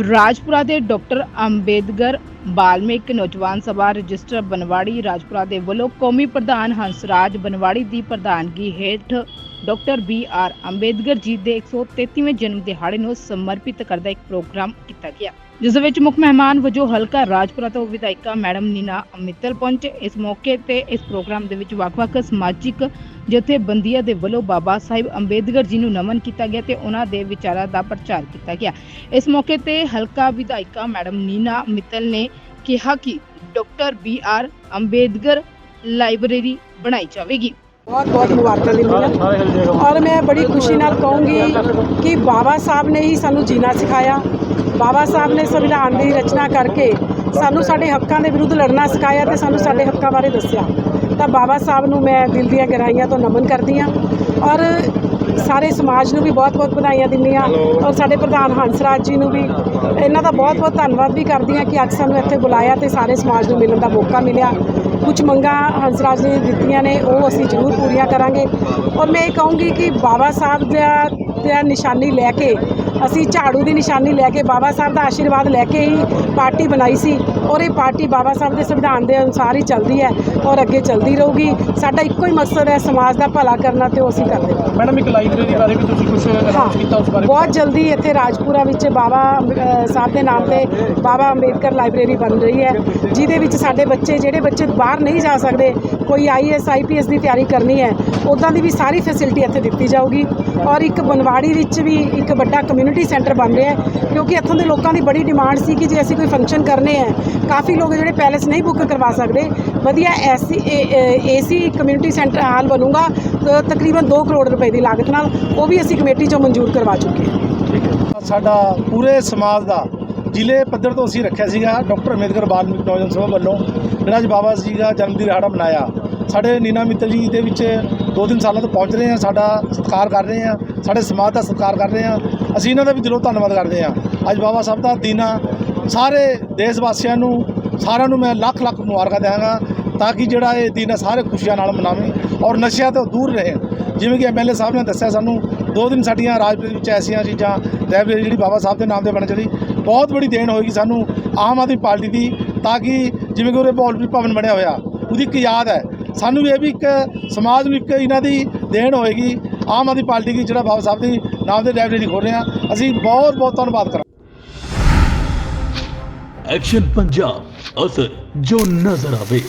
ਰਾਜਪੁਰਾ ਦੇ ਡਾਕਟਰ ਅੰਬੇਦਕਰ ਬਾਲਮਿਕ ਨੌਜਵਾਨ ਸਭਾ ਰਜਿਸਟਰ ਬਨਵਾੜੀ ਰਾਜਪੁਰਾ ਦੇ ਵੱਲੋਂ ਕੌਮੀ ਪ੍ਰਧਾਨ ਹੰਸਰਾਜ ਬਨਵਾੜੀ ਦੀ ਪ੍ਰਧਾਨਗੀ ਹੇਠ doctor B R Ambedkar ji ਦੇ 133ਵੇਂ ਜਨਮ ਦਿਹਾੜੇ ਨੂੰ ਸਮਰਪਿਤ ਕਰਦਾ ਇੱਕ ਪ੍ਰੋਗਰਾਮ ਕੀਤਾ ਗਿਆ, ਜਿਸ ਵਿੱਚ ਮੁੱਖ ਮਹਿਮਾਨ ਵਜੋਂ ਹਲਕਾ ਰਾਜਪੁਰਾ ਤੋਂ ਵਿਧਾਇਕਾ ਮੈਡਮ ਨੀਨਾ ਅਮਿੱਤਲ ਪਹੁੰਚੇ, ਇਸ ਮੌਕੇ ਤੇ ਇਸ ਪ੍ਰੋਗਰਾਮ ਦੇ ਵਿੱਚ ਵੱਖ-ਵੱਖ ਸਮਾਜਿਕ ਜਥੇਬੰਦੀਆਂ ਦੇ ਵੱਲੋਂ ਬਾਬਾ ਸਾਹਿਬ ਅੰਬੇਦਕਰ ਜੀ ਨੂੰ ਨਮਨ ਕੀਤਾ ਗਿਆ ਤੇ ਉਹਨਾਂ ਦੇ ਵਿਚਾਰਾਂ ਦਾ ਪ੍ਰਚਾਰ ਕੀਤਾ ਗਿਆ। ਇਸ ਮੌਕੇ ਤੇ ਹਲਕਾ ਵਿਧਾਇਕਾ ਮੈਡਮ ਨੀਨਾ ਮਿੱਤਲ ਨੇ ਕਿਹਾ ਕਿ doctor B R Ambedkar library ਬਣਾਈ ਜਾਵੇਗੀ। ਬਹੁਤ ਬਹੁਤ ਮੁਬਾਰਕਾਂ ਦਿੰਦੀ ਹਾਂ। ਔਰ ਮੈਂ ਬੜੀ ਖੁਸ਼ੀ ਨਾਲ ਕਹੂੰਗੀ ਕਿ ਬਾਬਾ ਸਾਹਿਬ ਨੇ ਹੀ ਸਾਨੂੰ ਜੀਣਾ ਸਿਖਾਇਆ। ਬਾਬਾ ਸਾਹਿਬ ਨੇ ਸੰਵਿਧਾਨ ਦੀ ਰਚਨਾ ਕਰਕੇ ਸਾਨੂੰ ਸਾਡੇ ਹੱਕਾਂ ਦੇ ਵਿਰੁੱਧ ਲੜਨਾ ਸਿਖਾਇਆ ਤੇ ਸਾਨੂੰ ਸਾਡੇ ਹੱਕਾਂ ਬਾਰੇ ਦੱਸਿਆ। ਤਾਂ ਬਾਬਾ ਸਾਹਿਬ ਨੂੰ ਮੈਂ ਦਿਲ ਦੀਆਂ ਗਹਿਰਾਈਆਂ ਤੋਂ ਨਮਨ ਕਰਦੀ ਹਾਂ ਔਰ ਸਾਰੇ ਸਮਾਜ ਨੂੰ ਵੀ ਬਹੁਤ-ਬਹੁਤ ਵਧਾਈਆਂ ਦਿੰਦੀ ਹਾਂ ਔਰ ਸਾਡੇ ਪ੍ਰਧਾਨ ਹੰਸਰਾਜ ਜੀ ਨੂੰ ਵੀ ਇਹਨਾਂ ਦਾ ਬਹੁਤ-ਬਹੁਤ ਧੰਨਵਾਦ ਵੀ ਕਰਦੀ ਹਾਂ ਕਿ ਅੱਜ ਸਾਨੂੰ ਇੱਥੇ ਬੁਲਾਇਆ ਤੇ ਸਾਰੇ ਸਮਾਜ ਨੂੰ ਮਿਲਣ ਦਾ ਮੌਕਾ ਮਿਲਿਆ। ਕੁਝ ਮੰਗਾਂ ਹੰਸਰਾਜ ਨੇ ਦਿੱਤੀਆਂ ਨੇ, ਉਹ ਅਸੀਂ ਜ਼ਰੂਰ ਪੂਰੀਆਂ ਕਰਾਂਗੇ। ਔਰ ਮੈਂ ਇਹ ਕਹੂੰਗੀ ਕਿ ਬਾਬਾ ਸਾਹਿਬ ਦਾ ਦਾ ਨਿਸ਼ਾਨੀ ਲੈ ਕੇ ਅਸੀਂ ਝਾੜੂ ਦੀ ਨਿਸ਼ਾਨੀ ਲੈ ਕੇ ਬਾਬਾ ਸਾਹਿਬ ਦਾ ਆਸ਼ੀਰਵਾਦ ਲੈ ਕੇ ਹੀ ਪਾਰਟੀ ਬਣਾਈ ਸੀ ਔਰ ਇਹ ਪਾਰਟੀ ਬਾਬਾ ਸਾਹਿਬ ਦੇ ਸੰਵਿਧਾਨ ਦੇ ਅਨੁਸਾਰ ਹੀ ਚੱਲਦੀ ਹੈ ਔਰ ਅੱਗੇ ਚੱਲਦੀ ਰਹੂਗੀ। ਸਾਡਾ ਇੱਕੋ ਹੀ ਮਕਸਦ ਹੈ ਸਮਾਜ ਦਾ ਭਲਾ ਕਰਨਾ ਤੇ ਉਹ ਅਸੀਂ ਕਰਦੇ ਹਾਂ। ਮੈਡਮ ਇੱਕ ਲਾਇਬ੍ਰੇਰੀ ਬਾਰੇ ਵੀ ਤੁਸੀਂ ਕੁਝ ਕੀਤਾ ਉਸ ਬਾਰੇ? ਬਹੁਤ ਜਲਦੀ ਇੱਥੇ ਰਾਜਪੁਰਾ ਵਿੱਚ ਬਾਬਾ ਸਾਹਿਬ ਦੇ ਨਾਮ ਤੇ ਬਾਬਾ ਅੰਬੇਦਕਰ ਲਾਇਬ੍ਰੇਰੀ ਬਣ ਰਹੀ ਹੈ ਜਿਹਦੇ ਵਿੱਚ ਸਾਡੇ ਬੱਚੇ ਜਿਹੜੇ ਬੱਚੇ ਬਾਹਰ ਨਹੀਂ ਜਾ ਸਕਦੇ ਕੋਈ ਆਈਐਸ ਆਈਪੀਐਸ ਦੀ ਤਿਆਰੀ ਕਰਨੀ ਹੈ ਉੱਦਾਂ ਦੀ ਵੀ ਸਾਰੀ ਫੈਸਿਲਿਟੀ ਇੱਥੇ ਦਿੱਤੀ ਜਾਊਗੀ ਔਰ ਇੱਕ ਬਨਵਾੜੀ ਵਿੱਚ ਵੀ ਇੱਕ ਵੱਡਾ ਕਮਿਊਨਿਟੀ ਸੈਂਟਰ ਬਣ ਰਿਹਾ ਹੈ, ਕਿਉਂਕਿ ਇੱਥੋਂ ਦੇ ਲੋਕਾਂ ਦੀ ਬੜੀ ਡਿਮਾਂਡ ਸੀ ਕਿ ਜੇ ਅਸੀਂ ਕੋਈ ਫੰਕਸ਼ਨ ਕਰਨੇ ਹੈ, ਕਾਫੀ ਲੋਕ ਜਿਹੜੇ ਪੈਲੇਸ ਨਹੀਂ ਬੁੱਕ ਕਰਵਾ ਸਕਦੇ। ਵਧੀਆ ਐਸੀ ਏਸੀ ਕਮਿਊਨਿਟੀ ਸੈਂਟਰ ਹਾਲ ਬਣੂਗਾ ਤਕਰੀਬਨ 2 ਕਰੋੜ ਰੁਪਏ ਦੀ ਲਾਗਤ ਨਾਲ ਉਹ ਵੀ ਅਸੀਂ ਕਮੇਟੀ ਚੋਂ ਮਨਜ਼ੂਰ ਕਰਵਾ ਚੁੱਕੇ ਹਾਂ। ਸਾਡਾ ਪੂਰੇ ਸਮਾਜ ਦਾ ਜ਼ਿਲ੍ਹੇ ਪੱਧਰ ਤੋਂ ਅਸੀਂ ਰੱਖਿਆ ਸੀਗਾ ਡਾਕਟਰ ਅੰਬੇਦਕਰ ਬਾਲਮਿਕ ਨੌਜਵਾਨ ਸਭਾ ਵੱਲੋਂ, ਜਿਹੜਾ ਅੱਜ ਬਾਬਾ ਜੀ ਦਾ ਜਨਮ ਦਿਹਾੜਾ ਮਨਾਇਆ। ਸਾਡੇ ਨੀਨਾ ਮਿੱਤਲ ਜੀ ਦੇ ਵਿੱਚ ਦੋ ਤਿੰਨ ਸਾਲਾਂ ਤੋਂ ਪਹੁੰਚ ਰਹੇ ਹਾਂ, ਸਾਡਾ ਸਤਿਕਾਰ ਕਰ ਰਹੇ ਹਾਂ, ਸਾਡੇ ਸਮਾਜ ਦਾ ਸਤਿਕਾਰ ਕਰ ਰਹੇ ਹਾਂ। ਅਸੀਂ ਇਹਨਾਂ ਦਾ ਵੀ ਦਿਲੋਂ ਧੰਨਵਾਦ ਕਰਦੇ ਹਾਂ। ਅੱਜ ਬਾਬਾ ਸਾਹਿਬ ਦਾ ਦਿਨ ਆ। ਸਾਰੇ ਦੇਸ਼ ਵਾਸੀਆਂ ਨੂੰ, ਸਾਰਿਆਂ ਨੂੰ ਮੈਂ ਲੱਖ ਲੱਖ ਮੁਬਾਰਕਾਂ ਦਿਆਂਗਾ ਤਾਂ ਕਿ ਜਿਹੜਾ ਇਹ ਦਿਨ ਆ ਸਾਰੇ ਖੁਸ਼ੀਆਂ ਨਾਲ ਮਨਾਵੇਂ ਔਰ ਨਸ਼ਿਆਂ ਤੋਂ ਦੂਰ ਰਹੇ। ਜਿਵੇਂ ਕਿ ਐਮਐਲਏ ਸਾਹਿਬ ਨੇ ਦੱਸਿਆ ਸਾਨੂੰ, ਦੋ ਦਿਨ ਸਾਡੀਆਂ ਰਾਜਪੁਰ ਵਿੱਚ ਐਸੀਆਂ ਚੀਜ਼ਾਂ ਲਾਇਬ੍ਰੇਰੀ ਜਿਹੜੀ ਬਾਬਾ ਸਾਹਿਬ ਦੇ ਨਾਮ ਤੇ ਬਣ ਚਲੀ ਬਹੁਤ ਬੜੀ ਦੇਣ ਹੋਏਗੀ ਸਾਨੂੰ ਆਮ ਆਦਮੀ ਪਾਰਟੀ ਦੀ, ਤਾਂ ਕਿ ਜਿਵੇਂ ਕਿ ਉਹਦੇ ਬੌਲਪੀ ਭਵਨ ਬਣਿਆ ਹੋਇਆ, ਉਹਦੀ ਇੱਕ ਯਾਦ ਹੈ। ਸਾਨੂੰ ਵੀ ਇਹ ਵੀ ਇੱਕ ਸਮਾਜ ਨੂੰ ਇੱਕ ਇਹਨਾਂ ਦੀ ਦੇਣ ਹੋਏਗੀ, ਆਮ ਆਦਮੀ ਪਾਰਟੀ ਦੀ ਜਿਹੜਾ ਬਾਬਾ ਸਾਹਿਬ ਦੀ ਨਾਮ ਤੇ ਲਾਇਬ੍ਰੇਰੀ ਖੋਲ ਰਹੇ ਹਾਂ। ਅਸੀਂ ਬਹੁਤ ਬਹੁਤ ਧੰਨਵਾਦ ਕਰਾਂਗੇ। ਐਕਸ਼ਨ ਪੰਜਾਬ ਅਸਰ ਜੋ ਨਜ਼ਰ ਆਵੇ।